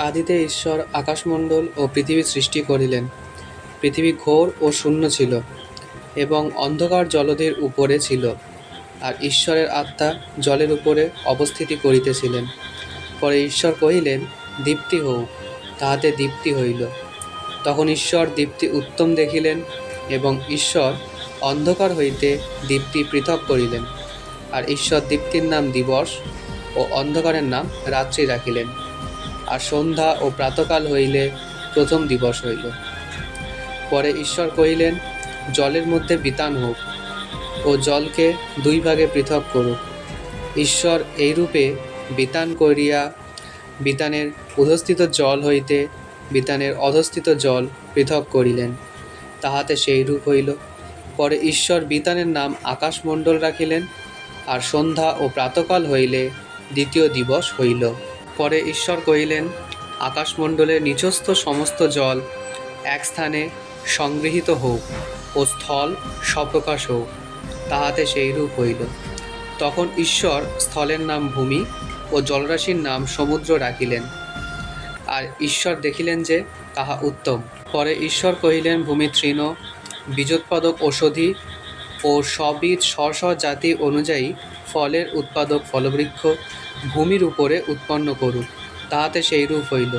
আদিতে ঈশ্বর আকাশমণ্ডল ও পৃথিবী সৃষ্টি করিলেন। পৃথিবী ঘোর ও শূন্য ছিল এবং অন্ধকার জলধির উপরে ছিল আর ঈশ্বরের আত্মা জলের উপরে অবস্থিতি করিতেছিলেন। পরে ঈশ্বর কহিলেন, দীপ্তি হউক তাহাতে দীপ্তি হইল। তখন ঈশ্বর দীপ্তি উত্তম দেখিলেন এবং ঈশ্বর অন্ধকার হইতে দীপ্তি পৃথক করিলেন। আর ঈশ্বর দীপ্তির নাম দিবস ও অন্ধকারের নাম রাত্রি রাখিলেন। আর সন্ধ্যা ও প্রাতকাল হইলে প্রথম দিবস হইল। পরে ঈশ্বর কহিলেন, জলের মধ্যে বিতান হোক ও জলকে দুই ভাগে পৃথক করুক। ঈশ্বর এইরূপে বিতান করিয়া বিতানের উধস্থিত জল হইতে বিতানের অধস্থিত জল পৃথক করিলেন। তাহাতে সেই রূপ হইল। পরে ঈশ্বর বিতানের নাম আকাশমণ্ডল রাখিলেন আর সন্ধ্যা ও প্রাতকাল হইলে দ্বিতীয় দিবস হইল। পরে ঈশ্বর কহিলেন আকাশমণ্ডলের নিচস্থ সমস্ত জল এক স্থানে সংগৃহীত হোক ও স্থল সপ্রকাশ হোক তাহাতে সেই রূপ হইল। তখন ঈশ্বর স্থলের নাম ভূমি ও জলরাশির নাম সমুদ্র রাখিলেন। আর ঈশ্বর দেখিলেন যে তাহা উত্তম। পরে ঈশ্বর কহিলেন ভূমি তৃণ বীজোৎপাদক ঔষধি ও সবিজ স্ব স্ব জাতি অনুযায়ী ফলের উৎপাদক ফলবৃক্ষ ভূমির উপরে উৎপন্ন করুক, তাহাতে সেই রূপ হইল।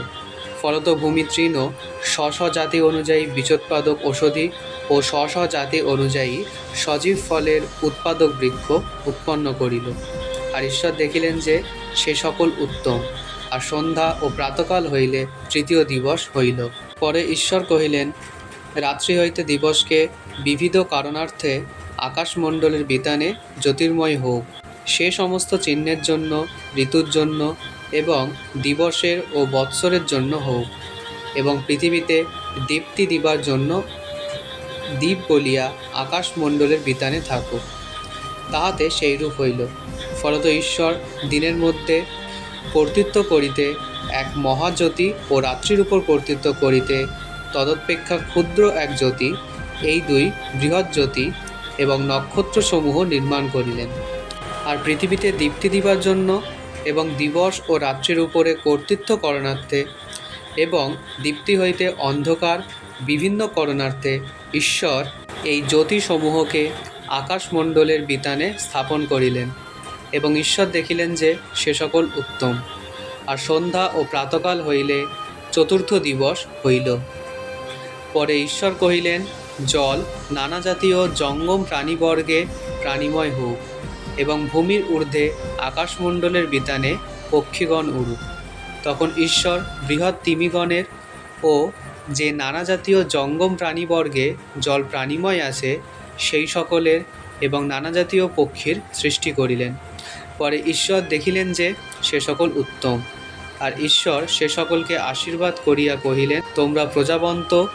ফলত ভূমি তৃণ স্ব জাতি অনুযায়ী বীজোৎপাদক ঔষধি ও স্ব জাতি অনুযায়ী সজীব ফলের উৎপাদক বৃক্ষ উৎপন্ন করিল। আর ঈশ্বর দেখিলেন যে সে সকল উত্তম, আর সন্ধ্যা ও প্রাতকাল হইলে তৃতীয় দিবস হইল। পরে ঈশ্বর কহিলেন, রাত্রি হইতে দিবসকে বিবিধ কারণার্থে আকাশমণ্ডলের বিতানে জ্যোতির্ময় হোক। সে সমস্ত চিহ্নের জন্য, ঋতুর জন্য এবং দিবসের ও বৎসরের জন্য হোক এবং পৃথিবীতে দীপ্তি দিবার জন্য দ্বীপ বলিয়া আকাশমণ্ডলের বিতানে থাকুক। তাহাতে সেইরূপ হইল। ফলত ঈশ্বর দিনের মধ্যে কর্তৃত্ব করিতে এক মহাজ্যোতি ও রাত্রির উপর কর্তৃত্ব করিতে তদপেক্ষা ক্ষুদ্র এক জ্যোতি এই দুই বৃহৎ জ্যোতি এবং নক্ষত্রসমূহ নির্মাণ করিলেন। আর পৃথিবীতে দীপ্তি দিবার জন্য এবং দিবস ও রাত্রির উপরে কর্তৃত্ব করণার্থে এবং দীপ্তি হইতে অন্ধকার বিভিন্ন করণার্থে ঈশ্বর এই জ্যোতিসমূহকে আকাশমণ্ডলের বিতানে স্থাপন করিলেন এবং ঈশ্বর দেখিলেন যে সে সকল উত্তম। আর সন্ধ্যা ও প্রাতকাল হইলে চতুর্থ দিবস হইল। পরে ঈশ্বর কহিলেন জল নানা জাতীয় জঙ্গম প্রাণীবর্গে প্রাণীময় হোক এবং ভূমির ঊর্ধ্বে আকাশমণ্ডলের বিতানে পক্ষীগণ উড়ুক। তখন ঈশ্বর বৃহৎ তিমিগণের ও যে নানা জাতীয় জঙ্গম প্রাণীবর্গে জল প্রাণীময় আছে, সেই সকলের এবং নানা জাতীয় পক্ষীর সৃষ্টি করিলেন। পরে ঈশ্বর দেখিলেন যে সে সকল উত্তম। আর ঈশ্বর সে সকলকে আশীর্বাদ করিয়া কহিলেন, তোমরা প্রজাবন্ত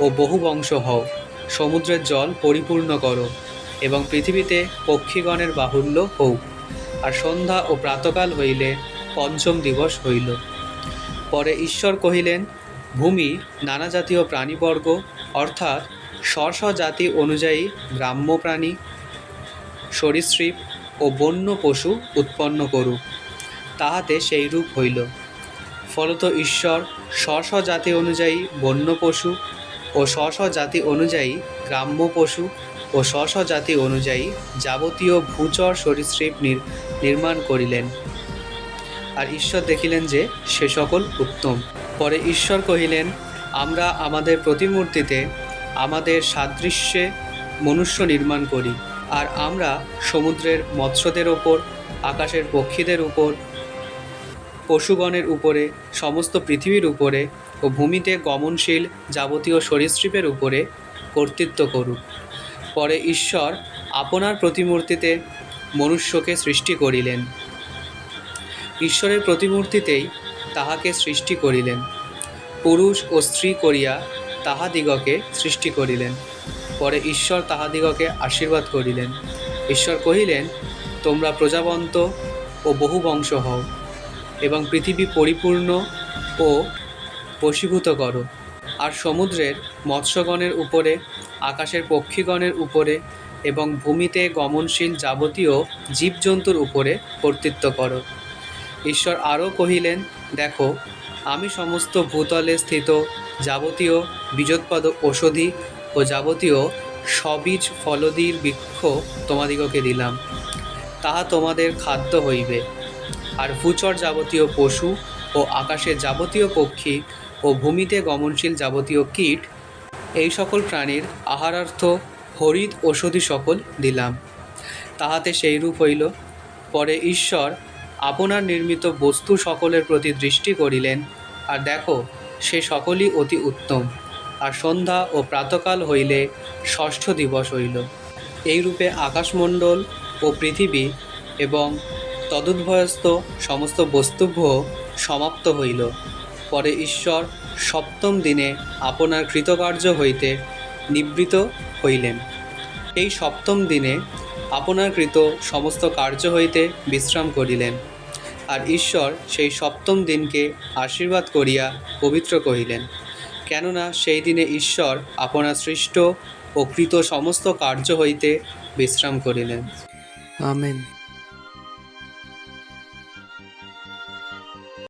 ও বহু বংশ হও। সমুদ্রের জল পরিপূর্ণ করো এবং পৃথিবীতে পক্ষীগণের বাহুল্য হোক আর সন্ধ্যা ও প্রাতকাল হইলে পঞ্চম দিবস হইল। পরে ঈশ্বর কহিলেন, ভূমি নানা জাতীয় প্রাণীবর্গ, অর্থাৎ স্ব জাতি অনুযায়ী গ্রাম্য প্রাণী সরীসৃপ ও বন্য পশু উৎপন্ন করুক। তাহাতে সেই রূপ হইল। ফলত ঈশ্বর স্ব জাতি অনুযায়ী বন্য পশু ও স্ব স্ব জাতি অনুযায়ী গ্রাম্য পশু ও স্ব স্ব জাতি অনুযায়ী যাবতীয় ভূচর সরীসৃপ নির- নির্মাণ করিলেন। আর ঈশ্বর দেখিলেন যে সে সকল উত্তম। পরে ঈশ্বর কহিলেন, আমরা আমাদের প্রতিমূর্তিতে আমাদের সাদৃশ্যে মনুষ্য নির্মাণ করি, আর আমরা সমুদ্রের মৎস্যদের ওপর, আকাশের পক্ষীদের উপর, পশুগণের উপরে, সমস্ত পৃথিবীর উপরে ও ভূমিতে গমনশীল যাবতীয় সরীসৃপের উপরে কর্তৃত্ব করুক। পরে ঈশ্বর আপনার প্রতিমূর্তিতে মনুষ্যকে সৃষ্টি করিলেন। ঈশ্বরের প্রতিমূর্তিতেই তাহাকে সৃষ্টি করিলেন। পুরুষ ও স্ত্রী করিয়া তাহাদিগকে সৃষ্টি করিলেন। পরে ঈশ্বর তাহাদিগকে আশীর্বাদ করিলেন। ঈশ্বর কহিলেন, তোমরা প্রজাবন্ত ও বহু বংশ হও এবং পৃথিবী পরিপূর্ণ ও বশীভূত করো। আর সমুদ্রের মৎস্যগণের উপরে, আকাশের পক্ষীগণের উপরে এবং ভূমিতে গমনশীল যাবতীয় জীবজন্তুর উপরে কর্তৃত্ব করো। ঈশ্বর আরও কহিলেন, দেখো, আমি সমস্ত ভূতলে স্থিত যাবতীয় বীজোৎপাদ ঔষধি ও যাবতীয় সবীজ ফলদির বৃক্ষ তোমাদিগকে দিলাম। তাহা তোমাদের খাদ্য হইবে। আর ভূচর যাবতীয় পশু ও আকাশে যাবতীয় পক্ষী ও ভূমিতে গমনশীল যাবতীয় কীট, এই সকল প্রাণীর আহারার্থ হরিদ ঔষধি সকল দিলাম। তাহাতে সেইরূপ হইল, পরে ঈশ্বর আপনার নির্মিত বস্তু সকলের প্রতি দৃষ্টি করিলেন, আর দেখো, সে সকলই অতি উত্তম, আর সন্ধ্যা ও প্রাতকাল হইলে ষষ্ঠ দিবস হইল। এইরূপে আকাশমণ্ডল ও পৃথিবী এবং তদুদ্ভয়স্থ সমস্ত বস্তুভ্য সমাপ্ত হইল। পরে ঈশ্বর সপ্তম দিনে আপনার কৃতকার্য হইতে নিবৃত হইলেন। এই সপ্তম দিনে আপনার কৃত সমস্ত কার্য হইতে বিশ্রাম করিলেন। আর ঈশ্বর সেই সপ্তম দিনকে আশীর্বাদ করিয়া পবিত্র কহিলেন কেননা সেই দিনে ঈশ্বর আপনার সৃষ্ট ও কৃত সমস্ত কার্য হইতে বিশ্রাম করিলেন। আমেন।